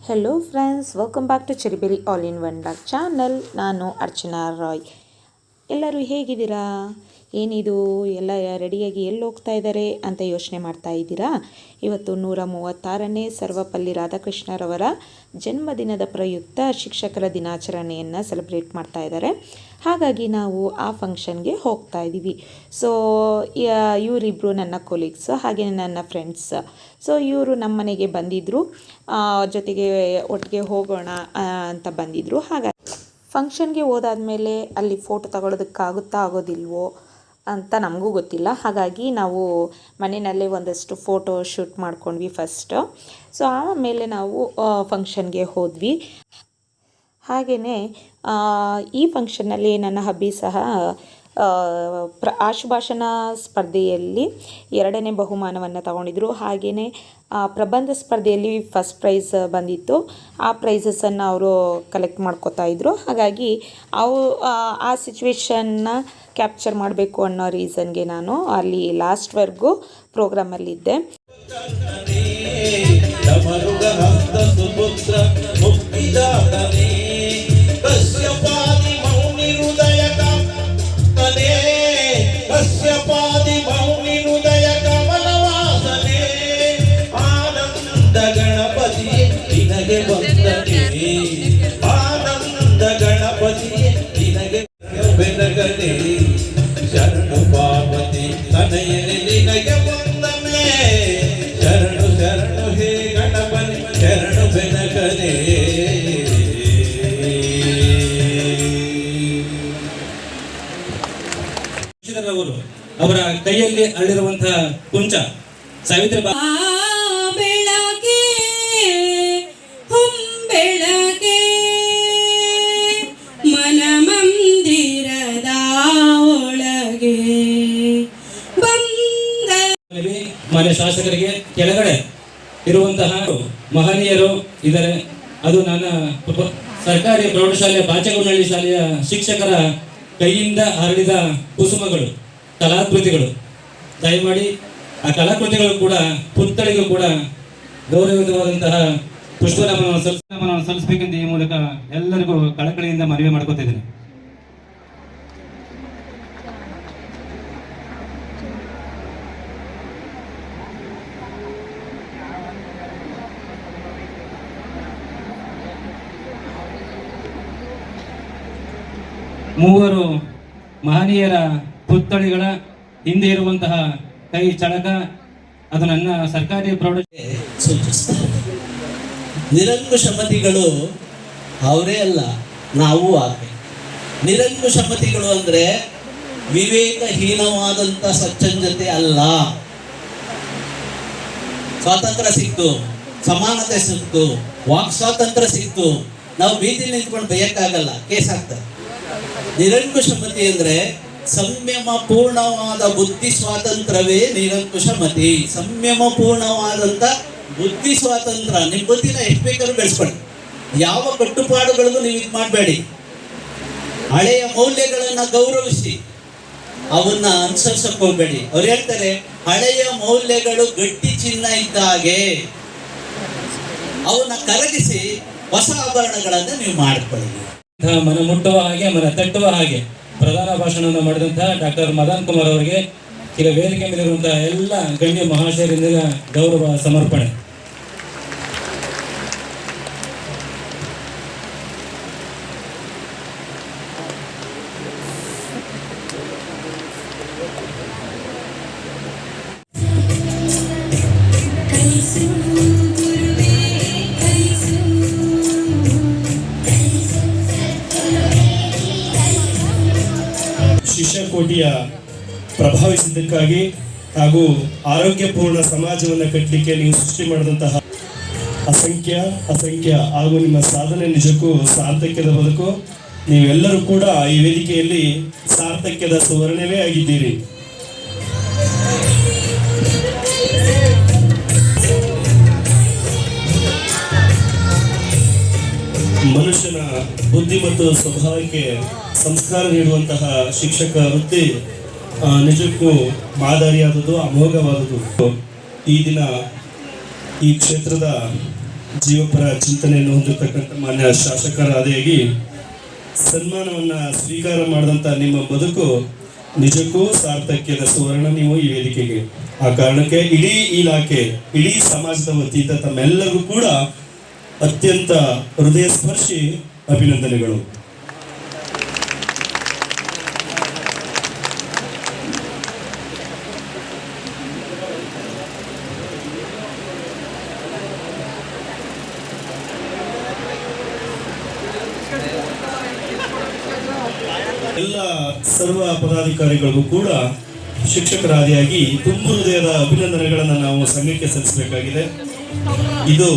Hello friends welcome back to cherry berry all in one back channel ನಾನು ಅರ್ಚನಾ ರಾಯ್ ಎಲ್ಲರೂ ಹೇಗಿದ್ದೀರಾ? ಏನಿದು? ಎಲ್ಲ ರೆಡಿಯಾಗಿ ಎಲ್ಲಿ ಹೋಗ್ತಾ ಇದ್ದಾರೆ ಅಂತ ಯೋಚನೆ ಮಾಡ್ತಾ ಇದ್ದೀರಾ? ಇವತ್ತು ನೂರ ಮೂವತ್ತಾರನೇ ಸರ್ವಪಲ್ಲಿ ರಾಧಾಕೃಷ್ಣರವರ ಜನ್ಮದಿನದ ಪ್ರಯುಕ್ತ ಶಿಕ್ಷಕರ ದಿನಾಚರಣೆಯನ್ನು ಸೆಲೆಬ್ರೇಟ್ ಮಾಡ್ತಾ ಇದ್ದಾರೆ. ಹಾಗಾಗಿ ನಾವು ಆ ಫಂಕ್ಷನ್ಗೆ ಹೋಗ್ತಾ ಇದ್ದೀವಿ. ಸೊ ಇವರಿಬ್ಬರು ನನ್ನ ಕೊಲೀಗ್ಸ್ ಹಾಗೆ ನನ್ನ ಫ್ರೆಂಡ್ಸ್ ಸೊ ಇವರು ನಮ್ಮ ಮನೆಗೆ ಬಂದಿದ್ದರು ಜೊತೆಗೆ ಒಟ್ಟಿಗೆ ಹೋಗೋಣ ಅಂತ ಬಂದಿದ್ದರು ಹಾಗಾಗಿ ಫಂಕ್ಷನ್ಗೆ ಹೋದಾದ ಮೇಲೆ ಅಲ್ಲಿ ಫೋಟೋ ತಗೊಳ್ಳೋದಕ್ಕಾಗುತ್ತಾ ಆಗೋದಿಲ್ವೋ? ಅಂತ ನಮಗೂ ಗೊತ್ತಿಲ್ಲ. ಹಾಗಾಗಿ ನಾವು ಮನೆಯಲ್ಲೇ ಒಂದಷ್ಟು ಫೋಟೋ ಶೂಟ್ ಮಾಡ್ಕೊಂಡ್ವಿ ಫಸ್ಟು ಸೊ ಆಮೇಲೆ ನಾವು ಫಂಕ್ಷನ್ಗೆ ಹೋದ್ವಿ. ಹಾಗೆಯೇ ಈ ಫಂಕ್ಷನ್ನಲ್ಲಿ ನನ್ನ ಹಬ್ಬಿ ಸಹ ಪ್ರ, ಆಶುಭಾಷಣ ಸ್ಪರ್ಧೆಯಲ್ಲಿ ಎರಡನೇ ಬಹುಮಾನವನ್ನು ತಗೊಂಡಿದ್ರು. ಹಾಗೆಯೇ ಪ್ರಬಂಧ ಸ್ಪರ್ಧೆಯಲ್ಲಿ ಫಸ್ಟ್ ಪ್ರೈಸ್ ಬಂದಿತ್ತು. ಆ ಪ್ರೈಸಸನ್ನು ಅವರು ಕಲೆಕ್ಟ್ ಮಾಡ್ಕೋತಾ ಇದ್ರು. ಹಾಗಾಗಿ ಅವು, ಆ ಸಿಚುವೇಶನ್ನ ಕ್ಯಾಪ್ಚರ್ ಮಾಡಬೇಕು ಅನ್ನೋ ರೀಸನ್ಗೆ ನಾನು ಅಲ್ಲಿ ಲಾಸ್ಟ್ವರೆಗೂ ಪ್ರೋಗ್ರಾಮಲ್ಲಿದ್ದೆ ಕೈಯಲ್ಲಿ ಅರಳಿರುವಂತಹ ಕುಂಚ ಸಾವಿತ್ರಿ ಬಾ ಮನ ಮಂದಿರದ ಒಳಗೆ ಬಂದ ಮಾನ್ಯ ಶಾಸಕರಿಗೆ ಕೆಳಗಡೆ ಇರುವಂತಹ ಮಹನೀಯರು ಇದ್ದಾರೆ. ಅದು ನನ್ನ ಸರ್ಕಾರಿ ಪ್ರೌಢಶಾಲೆ ಬಾಚಗೊಂಡಳ್ಳಿ ಶಾಲೆಯ ಶಿಕ್ಷಕರ ಕೈಯಿಂದ ಹರಡಿದ ಕುಸುಮಗಳು ಕಲಾಕೃತಿಗಳು. ದಯಮಾಡಿ ಆ ಕಲಾಕೃತಿಗಳು ಕೂಡ, ಪುತ್ಥಳಿಗೂ ಕೂಡ ಗೌರವಯುತವಾದಂತಹ ಪುಷ್ಪನಮನವನ್ನು ಸಲ್ಲಿಸ ನಮನವನ್ನು ಸಲ್ಲಿಸಬೇಕೆಂದು ಈ ಮೂಲಕ ಎಲ್ಲರಿಗೂ ಕಳಕಳಿಯಿಂದ ಮನವಿ ಮಾಡ್ಕೋತಿದ್ದೀನಿ. ಮೂವರು ಮಹನೀಯರ ಪುತ್ಥಳಿಗಳ ಹಿಂದೆ ಇರುವಂತಹ ಕೈ ಚಳಕ, ಅದು ನನ್ನ ಸರ್ಕಾರಿ ಪ್ರೌಢ ಸೂಚಿಸ್ತಾರೆ ನಿರಂಕುಶಮತಿಗಳು ಅವರೇ ಅಲ್ಲ, ನಾವು ಆಗಬೇಕು. ನಿರಂಕುಶಮತಿಗಳು ಅಂದರೆ ವಿವೇಕಹೀನವಾದಂಥ ಸ್ವಚ್ಛಂದತೆ ಅಲ್ಲ. ಸ್ವಾತಂತ್ರ್ಯ ಸಿಕ್ತು, ಸಮಾನತೆ ಸಿಕ್ತು, ವಾಕ್ ಸ್ವಾತಂತ್ರ್ಯ ಸಿಕ್ತು. ನಾವು ಬೀದಿಲಿ ನಿಂತ್ಕೊಂಡು ಬೈಯಕ್ಕಾಗಲ್ಲ, ಕೇಸ್ ಆಗ್ತದೆ. ನಿರಂಕುಶಮತಿ ಅಂದ್ರೆ ಸಂಯಮ ಪೂರ್ಣವಾದ ಬುದ್ಧಿ ಸ್ವಾತಂತ್ರ್ಯವೇ ನಿರಂಕುಶಮತಿ ಸಂಯಮ ಪೂರ್ಣವಾದಂತ ಬುದ್ಧಿ ಸ್ವಾತಂತ್ರ್ಯ. ನಿಮ್ಮ ಬುದ್ಧಿನ ಎಷ್ಟು ಬೇಕಾದ್ರೂ ಬೆಳೆಸ್ಕೊಳ್ಳಿ. ಯಾವ ಕಟ್ಟುಪಾಡುಗಳನ್ನು ನೀವು ಇದು ಮಾಡಬೇಡಿ. ಹಳೆಯ ಮೌಲ್ಯಗಳನ್ನ ಗೌರವಿಸಿ. ಅವನ್ನ ಅನುಸರಿಸಕ್ ಹೋಗ್ಬೇಡಿ. ಅವ್ರು ಹೇಳ್ತಾರೆ, ಹಳೆಯ ಮೌಲ್ಯಗಳು ಗಟ್ಟಿ ಚಿನ್ನ ಇದ್ದ ಹಾಗೆ ಅವನ್ನ ಕರಗಿಸಿ ಹೊಸ ಆಭರಣಗಳನ್ನ ನೀವು ಮಾಡ್ಕೊಳ್ಳಿ. ಮನ ಮುಟ್ಟುವ ಹಾಗೆ ಮನ ತಟ್ಟುವ ಹಾಗೆ ಪ್ರಧಾನ ಭಾಷಣವನ್ನು ಮಾಡಿದಂತಹ ಡಾಕ್ಟರ್ ಮದನ್ ಕುಮಾರ್ ಅವರಿಗೆ ಈಗ ವೇದಿಕೆ ಮೇಲಿರುವಂತಹ ಎಲ್ಲ ಗಣ್ಯ ಮಹಾಶಯರಿಂದ ಗೌರವ ಸಮರ್ಪಣೆ. ಶಿಷ್ಯಕೋಟಿಯ ಪ್ರಭಾವಿಸಿದ್ದಕ್ಕಾಗಿ ಹಾಗೂ ಆರೋಗ್ಯಪೂರ್ಣ ಸಮಾಜವನ್ನು ಕಟ್ಟಲಿಕ್ಕೆ ನೀವು ಸೃಷ್ಟಿ ಮಾಡಿದಂತಹ ಅಸಂಖ್ಯ ಅಸಂಖ್ಯ ಹಾಗೂ ನಿಮ್ಮ ಸಾಧನೆ ನಿಜಕ್ಕೂ ಸಾರ್ಥಕ್ಯದ ಬದುಕು. ನೀವೆಲ್ಲರೂ ಕೂಡ ಈ ವೇದಿಕೆಯಲ್ಲಿ ಸಾರ್ಥಕ್ಯದ ಸುವರ್ಣವೇ ಆಗಿದ್ದೀರಿ. ಮನುಷ್ಯನ ಬುದ್ಧಿ ಮತ್ತು ಸ್ವಭಾವಕ್ಕೆ ಸಂಸ್ಕಾರ ನೀಡುವಂತಹ ಶಿಕ್ಷಕ ವೃತ್ತಿ ನಿಜಕ್ಕೂ ಮಾದರಿಯಾದದ್ದು, ಅಮೋಘವಾದದ್ದು. ಈ ದಿನ ಈ ಕ್ಷೇತ್ರದ ಜೀವಪರ ಚಿಂತನೆಯನ್ನು ಹೊಂದಿರತಕ್ಕಂಥ ಮಾನ್ಯ ಶಾಸಕರಾದಿಯಾಗಿ ಸನ್ಮಾನವನ್ನು ಸ್ವೀಕಾರ ಮಾಡಿದಂಥ ನಿಮ್ಮ ಬದುಕು ನಿಜಕ್ಕೂ ಸಾರ್ಥಕ್ಯದ ಸುವರ್ಣ ನೀವು ಈ ವೇದಿಕೆಗೆ. ಆ ಕಾರಣಕ್ಕೆ ಇಡೀ ಇಲಾಖೆ, ಇಡೀ ಸಮಾಜದ ವತಿಯಿಂದ ತಮ್ಮೆಲ್ಲರಿಗೂ ಕೂಡ ಅತ್ಯಂತ ಹೃದಯ ಸ್ಪರ್ಶಿ ಅಭಿನಂದನೆಗಳು. ಎಲ್ಲ ಸರ್ವ ಪದಾಧಿಕಾರಿಗಳಿಗೂ ಕೂಡ ಶಿಕ್ಷಕರಾದಿಯಾಗಿ ತುಂಬ ಹೃದಯದ ಅಭಿನಂದನೆಗಳನ್ನು ನಾವು ಸಂಘಕ್ಕೆ ಸಲ್ಲಿಸಬೇಕಾಗಿದೆ. ಇದು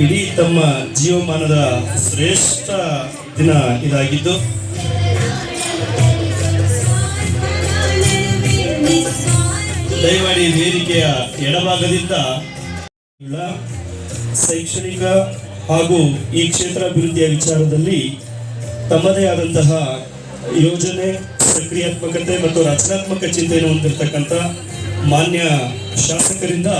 ಇಡೀ ತಮ್ಮ ಜೀವಮಾನದ ಶ್ರೇಷ್ಠ ದಿನ ಇದಾಗಿದ್ದು ದಯವಾಡಿ ವೇದಿಕೆಯ ಎಡಭಾಗದಿಂದ ಶೈಕ್ಷಣಿಕ ಹಾಗೂ ಈ ಕ್ಷೇತ್ರ ಅಭಿವೃದ್ಧಿಯ ವಿಚಾರದಲ್ಲಿ ತಮ್ಮದೇ ಆದಂತಹ ಯೋಜನೆ, ಸಕ್ರಿಯಾತ್ಮಕತೆ ಮತ್ತು ರಚನಾತ್ಮಕ ಚಿಂತೆಯನ್ನು ಹೊಂದಿರತಕ್ಕಂಥ ಮಾನ್ಯ ಶಾಸಕರಿಂದ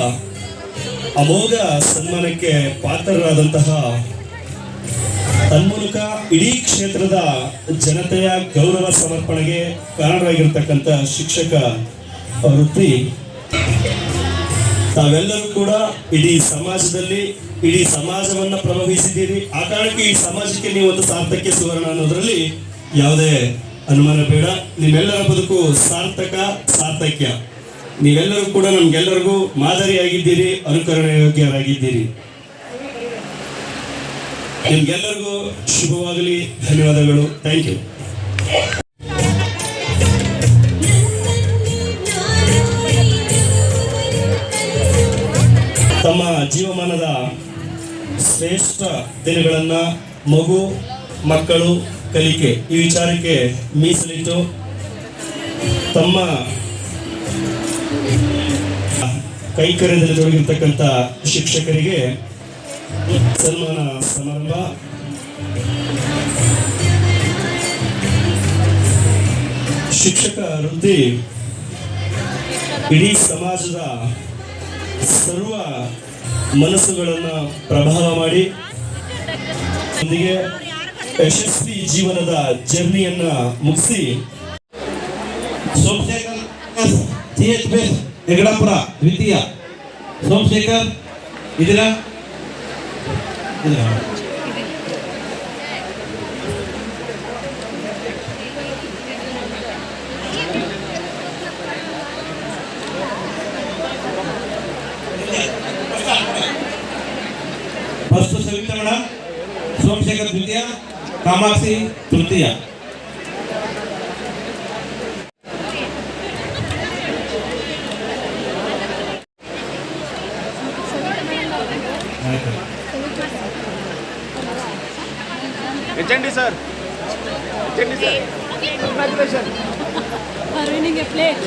ಅಮೋಘ ಸನ್ಮಾನಕ್ಕೆ ಪಾತ್ರರಾದಂತಹ ತನ್ಮೂಲಕ ಇಡೀ ಕ್ಷೇತ್ರದ ಜನತೆಯ ಗೌರವ ಸಮರ್ಪಣೆಗೆ ಕಾರಣರಾಗಿರ್ತಕ್ಕಂಥ ಶಿಕ್ಷಕ ವೃತ್ತಿ. ತಾವೆಲ್ಲರೂ ಕೂಡ ಇಡೀ ಸಮಾಜದಲ್ಲಿ, ಇಡೀ ಸಮಾಜವನ್ನ ಪ್ರಭಾವಿಸಿದ್ದೀರಿ. ಆ ಕಾರಣಕ್ಕೆ ಈ ಸಮಾಜಕ್ಕೆ ನೀವು ಒಂದು ಸಾರ್ಥಕ್ಯ ಸುವರ್ಣ ಅನ್ನೋದ್ರಲ್ಲಿ ಯಾವುದೇ ಅನುಮಾನ ಬೇಡ. ನಿಮ್ಮೆಲ್ಲರ ಬದುಕು ಸಾರ್ಥಕ, ಸಾರ್ಥಕ್ಯ. ನೀವೆಲ್ಲರೂ ಕೂಡ ನಮ್ಗೆಲ್ಲರಿಗೂ ಮಾದರಿಯಾಗಿದ್ದೀರಿ ಅನುಕರಣೆ ಯೋಗ್ಯರಾಗಿದ್ದೀರಿ ನಿಮ್ಗೆಲ್ಲರಿಗೂ ಶುಭವಾಗಲಿ, ಧನ್ಯವಾದಗಳು. ಥ್ಯಾಂಕ್ ಯು ತಮ್ಮ ಜೀವಮಾನದ ಶ್ರೇಷ್ಠ ದಿನಗಳನ್ನು ಮಗು, ಮಕ್ಕಳು ಕಲಿಕೆ ಈ ವಿಚಾರಕ್ಕೆ ಮೀಸಲಿಟ್ಟು ತಮ್ಮ ಕೈಕರ್ಯದಲ್ಲಿ ತೊಡಗಿರ್ತಕ್ಕಂಥ ಶಿಕ್ಷಕರಿಗೆ ಸನ್ಮಾನ ಸಮಾರಂಭ. ಶಿಕ್ಷಕ ವೃತ್ತಿ ಇಡೀ ಸಮಾಜದ ಸರ್ವ ಮನಸ್ಸುಗಳನ್ನು ಪ್ರಭಾವ ಮಾಡಿ ಒಂದಿಗೆ ಯಶಸ್ವಿ ಜೀವನದ ಜರ್ನಿಯನ್ನ ಮುಗಿಸಿ. Somashekhar C H base Hegadapura ದ್ವಿತೀಯ ಸೋಮಶೇಖರ್ ಇದೀರಾ ಇದೀರಾ? ಫಸ್ಟ್ ಸವಿತಾ ಮೇಡಮ್ ಸೋಮಶೇಖರ್ ದ್ವಿತೀಯ ಕಾಮಾಕ್ಷಿ ತೃತೀಯ Chendi sir. Chendi sir. Congratulations. For winning a plate.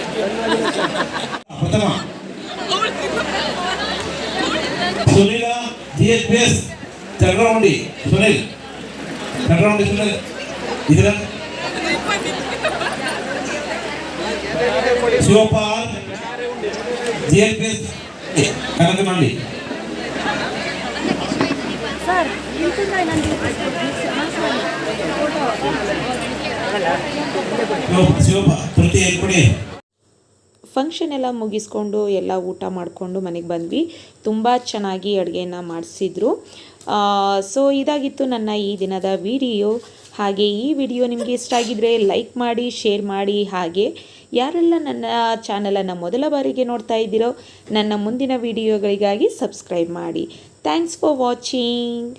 Sunila జిహెచ్పిఎస్ చంద్రమౌండి Sunil చంద్రమౌండి సునీల్ ఇదిరా Shivapal GHPS Kanakamandi sir function ಎಲ್ಲ ಮುಗಿಸ್ಕೊಂಡು ಎಲ್ಲ ಊಟ ಮಾಡಿಕೊಂಡು ಮನೆಗೆ ಬಂದ್ವಿ. ತುಂಬ ಚೆನ್ನಾಗಿ ಅಡುಗೆನ ಮಾಡಿಸಿದ್ರು. ಸೊ ಇದಾಗಿತ್ತು ನನ್ನ ಈ ದಿನದ ವಿಡಿಯೋ. ಹಾಗೆ ಈ ವಿಡಿಯೋ ನಿಮಗೆ ಇಷ್ಟ ಆಗಿದ್ರೆ ಲೈಕ್ ಮಾಡಿ, ಶೇರ್ ಮಾಡಿ. ಹಾಗೆ ಯಾರೆಲ್ಲ ನನ್ನ ಚಾನಲನ್ನು ಮೊದಲ ಬಾರಿಗೆ ನೋಡ್ತಾ ಇದ್ದೀರೋ, ನನ್ನ ಮುಂದಿನ ವಿಡಿಯೋಗಳಿಗಾಗಿ ಸಬ್ಸ್ಕ್ರೈಬ್ ಮಾಡಿ. Thanks for watching